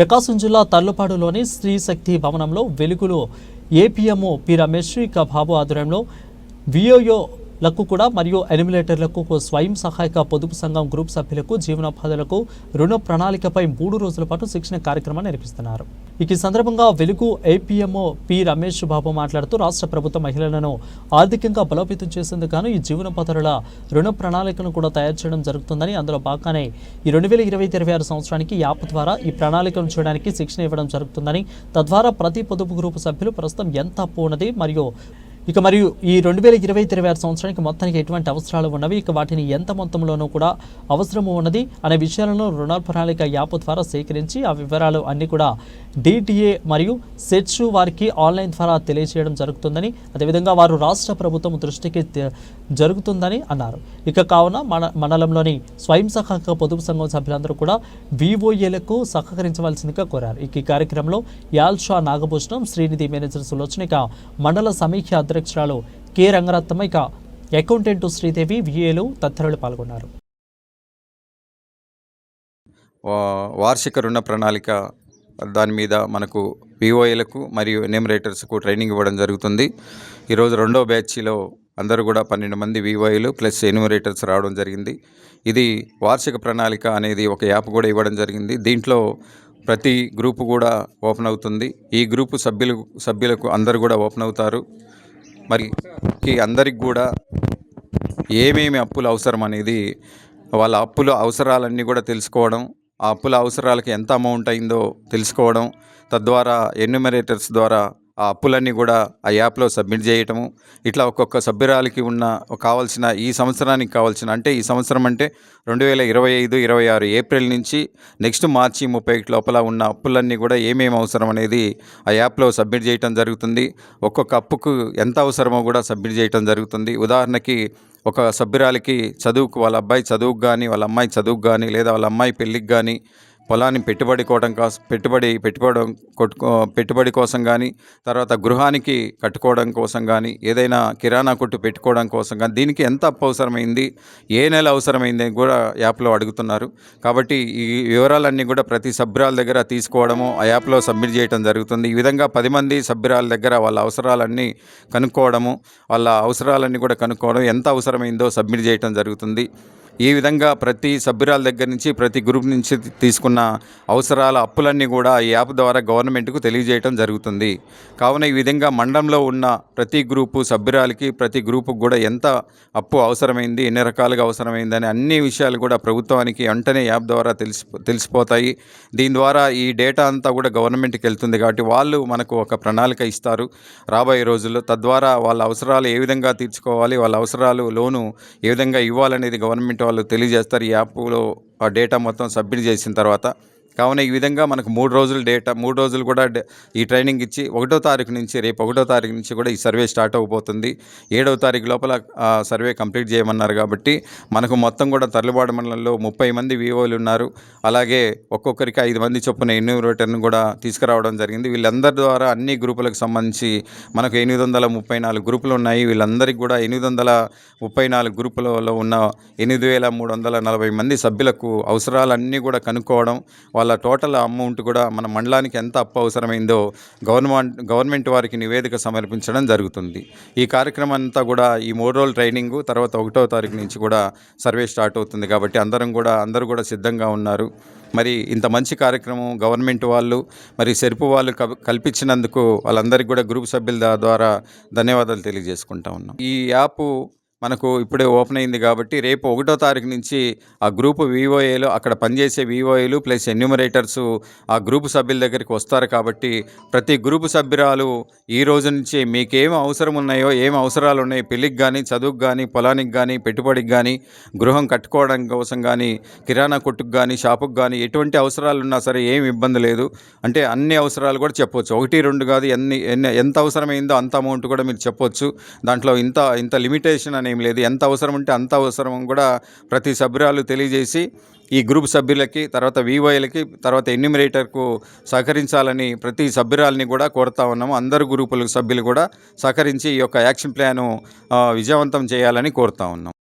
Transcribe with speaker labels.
Speaker 1: ప్రకాశం జిల్లా తర్లుపాడులోని శ్రీ శక్తి భవనంలో వెలుగులో ఏపీఎంఓ పి రమేష్ ఇక బాబు ఆధ్వర్యంలో లకు కూడా మరియు ఎనిమిలేటర్లకు స్వయం సహాయక పొదుపు సంఘం గ్రూప్ సభ్యులకు జీవనోపాధులకు రుణ ప్రణాళికపై మూడు రోజుల పాటు శిక్షణ కార్యక్రమాన్ని నిర్వహిస్తున్నారు. ఇక ఈ సందర్భంగా వెలుగు ఏపీఎంఓ పి రమేష్ బాబు మాట్లాడుతూ రాష్ట్ర ప్రభుత్వ మహిళలను ఆర్థికంగా బలోపేతం చేసేందుకు ఈ జీవనోపాధుల రుణ ప్రణాళికను కూడా తయారు చేయడం జరుగుతుందని అందులో భాగానే ఈ రెండు వేల ఇరవై ఇరవై ఆరు సంవత్సరానికి యాప్ ద్వారా ఈ ప్రణాళికను చేయడానికి శిక్షణ ఇవ్వడం జరుగుతుందని తద్వారా ప్రతి పొదుపు గ్రూపు సభ్యులు ప్రస్తుతం ఎంత అప్పు ఉన్నది మరియు ఇక మరియు ఈ రెండు వేల ఇరవై ఇరవై ఆరు సంవత్సరానికి మొత్తానికి ఎటువంటి అవసరాలు ఉన్నవి? ఇక వాటిని ఎంత మొత్తంలోనూ కూడా అవసరము ఉన్నది అనే విషయాలను రుణ ప్రణాళిక యాప్ ద్వారా సేకరించి ఆ వివరాలు అన్ని కూడా డిటిఏ మరియు సెట్స్ వారికి ఆన్లైన్ ద్వారా తెలియజేయడం జరుగుతుందని అదేవిధంగా వారు రాష్ట్ర ప్రభుత్వం దృష్టికి జరుగుతుందని అన్నారు. ఇక కావున మన మండలంలోని స్వయం సహాయక పొదుపు సంఘం సభ్యులందరూ కూడా విఓఏలకు సహకరించవలసిందిగా కోరారు. ఇక ఈ కార్యక్రమంలో యాల్షా నాగభూషణం శ్రీనిధి మేనేజర్ సులోచన ఇక మండల సమీక్ష అధ్యక్షురాలు కె రంగరత్నమ్మ ఇక అకౌంటెంట్ శ్రీదేవి విఏలు తదితరులు పాల్గొన్నారు.
Speaker 2: వార్షిక రుణ ప్రణాళిక దాని మీద మనకు విఓఏలకు మరియు ఎన్యూమరేటర్స్కు ట్రైనింగ్ ఇవ్వడం జరుగుతుంది. ఈరోజు రెండో బ్యాచ్లో అందరూ కూడా పన్నెండు మంది విఓఏలు ప్లస్ ఎన్యూమరేటర్స్ రావడం జరిగింది. ఇది వార్షిక ప్రణాళిక అనేది ఒక యాప్ కూడా ఇవ్వడం జరిగింది. దీంట్లో ప్రతి గ్రూపు కూడా ఓపెన్ అవుతుంది. ఈ గ్రూపు సభ్యులు సభ్యులకు అందరూ కూడా ఓపెన్ అవుతారు. మరి ఈ అందరికి కూడా ఏమేమి అప్పులు అవసరం అనేది వాళ్ళ అప్పుల అవసరాలన్నీ కూడా తెలుసుకోవడం ఆ అప్పుల అవసరాలకి ఎంత అమౌంట్ అయిందో తెలుసుకోవడం తద్వారా ఎన్యూమరేటర్స్ ద్వారా ఆ అప్పులన్నీ కూడా ఆ యాప్లో సబ్మిట్ చేయటము. ఇట్లా ఒక్కొక్క సభ్యురాలకి ఉన్న కావాల్సిన ఈ సంవత్సరానికి కావాల్సిన అంటే ఈ సంవత్సరం అంటే రెండు వేల ఇరవై ఐదు ఇరవై ఆరు ఏప్రిల్ నుంచి నెక్స్ట్ మార్చి ముప్పై ఒకటి లోపల ఉన్న అప్పులన్నీ కూడా ఏమేమి అవసరం అనేది ఆ యాప్లో సబ్మిట్ చేయటం జరుగుతుంది. ఒక్కొక్క అప్పుకు ఎంత అవసరమో కూడా సబ్మిట్ చేయటం జరుగుతుంది. ఉదాహరణకి ఒక సభ్యురాలికి చదువుకు వాళ్ళ అబ్బాయి చదువుకు కానీ వాళ్ళ అమ్మాయి చదువుకు కానీ లేదా వాళ్ళ అమ్మాయి పెళ్ళికి కానీ పొలాన్ని పెట్టుబడి కోవడం కోసం పెట్టుబడి పెట్టుకోవడం కొట్టుకో పెట్టుబడి కోసం కానీ తర్వాత గృహానికి కట్టుకోవడం కోసం కానీ ఏదైనా కిరాణా కొట్టు పెట్టుకోవడం కోసం కానీ దీనికి ఎంత అప్పు అవసరమైంది ఏ నెల అవసరమైంది అని కూడా యాప్లో అడుగుతున్నారు. కాబట్టి ఈ వివరాలన్నీ కూడా ప్రతి సభ్యురాల దగ్గర తీసుకోవడము ఆ యాప్లో సబ్మిట్ చేయడం జరుగుతుంది. ఈ విధంగా పది మంది సభ్యురాల దగ్గర వాళ్ళ అవసరాలన్నీ కనుక్కోవడము వాళ్ళ అవసరాలన్నీ కూడా కనుక్కోవడం ఎంత అవసరమైందో సబ్మిట్ చేయడం జరుగుతుంది. ఈ విధంగా ప్రతి సభ్యురాల దగ్గర నుంచి ప్రతి గ్రూప్ నుంచి తీసుకున్న అవసరాల అప్పులన్నీ కూడా ఈ యాప్ ద్వారా గవర్నమెంట్కు తెలియజేయడం జరుగుతుంది. కావున ఈ విధంగా మండలంలో ఉన్న ప్రతి గ్రూపు సభ్యురాలకి ప్రతి గ్రూపుకు కూడా ఎంత అప్పు అవసరమైంది ఎన్ని రకాలుగా అవసరమైంది అన్ని విషయాలు కూడా ప్రభుత్వానికి వెంటనే యాప్ ద్వారా తెలిసి తెలిసిపోతాయి. దీని ద్వారా ఈ డేటా అంతా కూడా గవర్నమెంట్కి వెళ్తుంది కాబట్టి వాళ్ళు మనకు ఒక ప్రణాళిక ఇస్తారు రాబోయే రోజుల్లో. తద్వారా వాళ్ళ అవసరాలు ఏ విధంగా తీర్చుకోవాలి వాళ్ళ అవసరాలు లోను ఏ విధంగా ఇవ్వాలనేది గవర్నమెంట్ వాళ్ళు తెలియజేస్తారు ఈ యాప్లో ఆ డేటా మొత్తం సబ్మిట్ చేసిన తర్వాత కావున ఈ విధంగా మనకు మూడు రోజులు డేటా మూడు రోజులు కూడా ఈ ట్రైనింగ్ ఇచ్చి ఒకటో తారీఖు నుంచి రేపు ఒకటో తారీఖు నుంచి కూడా ఈ సర్వే స్టార్ట్ అవబోతుంది. ఏడవ తారీఖు లోపల సర్వే కంప్లీట్ చేయమన్నారు కాబట్టి మనకు మొత్తం కూడా తర్లుబాటు మండలంలో ముప్పై మంది వివోలు ఉన్నారు. అలాగే ఒక్కొక్కరికి ఐదు మంది చొప్పున ఎన్యూమరేటర్ను కూడా తీసుకురావడం జరిగింది. వీళ్ళందరి ద్వారా అన్ని గ్రూపులకు సంబంధించి మనకు ఎనిమిది వందల ముప్పై నాలుగు గ్రూపులు ఉన్నాయి. వీళ్ళందరికీ కూడా ఎనిమిది వందల ముప్పై నాలుగు గ్రూపులలో ఉన్న ఎనిమిది వేల మూడు వందల నలభై మంది సభ్యులకు అవసరాలన్నీ కూడా కనుక్కోవడం వాళ్ళ టోటల్ అమౌంట్ కూడా మన మండలానికి ఎంత అప్పు అవసరమైందో గవర్నమెంట్ గవర్నమెంట్ వారికి నివేదిక సమర్పించడం జరుగుతుంది. ఈ కార్యక్రమం అంతా కూడా ఈ మూడు రోజుల ట్రైనింగ్ తర్వాత ఒకటో తారీఖు నుంచి కూడా సర్వే స్టార్ట్ అవుతుంది కాబట్టి అందరం కూడా అందరూ కూడా సిద్ధంగా ఉన్నారు. మరి ఇంత మంచి కార్యక్రమం గవర్నమెంట్ వాళ్ళు మరి సెరుపు వాళ్ళు కల్- కల్పించినందుకు వాళ్ళందరికీ కూడా గ్రూప్ సభ్యుల ద్వారా ధన్యవాదాలు తెలియజేసుకుంటా ఉన్నాం. ఈ యాప్ మనకు ఇప్పుడే ఓపెన్ అయింది కాబట్టి రేపు ఒకటో తారీఖు నుంచి ఆ గ్రూప్ వివోఏలు అక్కడ పనిచేసే వివోఏలు ప్లస్ ఎన్యూమరేటర్స్ ఆ గ్రూప్ సభ్యుల దగ్గరికి వస్తారు కాబట్టి ప్రతి గ్రూపు సభ్యురాలు ఈ రోజు నుంచి మీకేం అవసరం ఉన్నాయో ఏం అవసరాలు ఉన్నాయో పెళ్ళికి కానీ చదువుకు కానీ పొలానికి కానీ పెట్టుబడికి కానీ గృహం కట్టుకోవడం కోసం కానీ కిరాణా కొట్టుకు కానీ షాపుకు కానీ ఎటువంటి అవసరాలు ఉన్నా సరే ఏం ఇబ్బంది లేదు. అంటే అన్ని అవసరాలు కూడా చెప్పొచ్చు. ఒకటి రెండు కాదు ఎన్ని ఎన్ని ఎంత అవసరమైందో అంత అమౌంట్ కూడా మీరు చెప్పొచ్చు. దాంట్లో ఇంత ఇంత లిమిటేషన్ అని ఏం లేదు. ఎంత అవసరం ఉంటే అంత అవసరం కూడా ప్రతి సభ్యురాలు తెలియజేసి ఈ గ్రూప్ సభ్యులకి తర్వాత వివైలకి తర్వాత ఎన్యూమిరేటర్కు సహకరించాలని ప్రతి సభ్యురాలని కూడా కోరుతా ఉన్నాము. అందరు గ్రూపుల సభ్యులు కూడా సహకరించి ఈ యొక్క యాక్షన్ ప్లాను విజయవంతం చేయాలని కోరుతా ఉన్నాం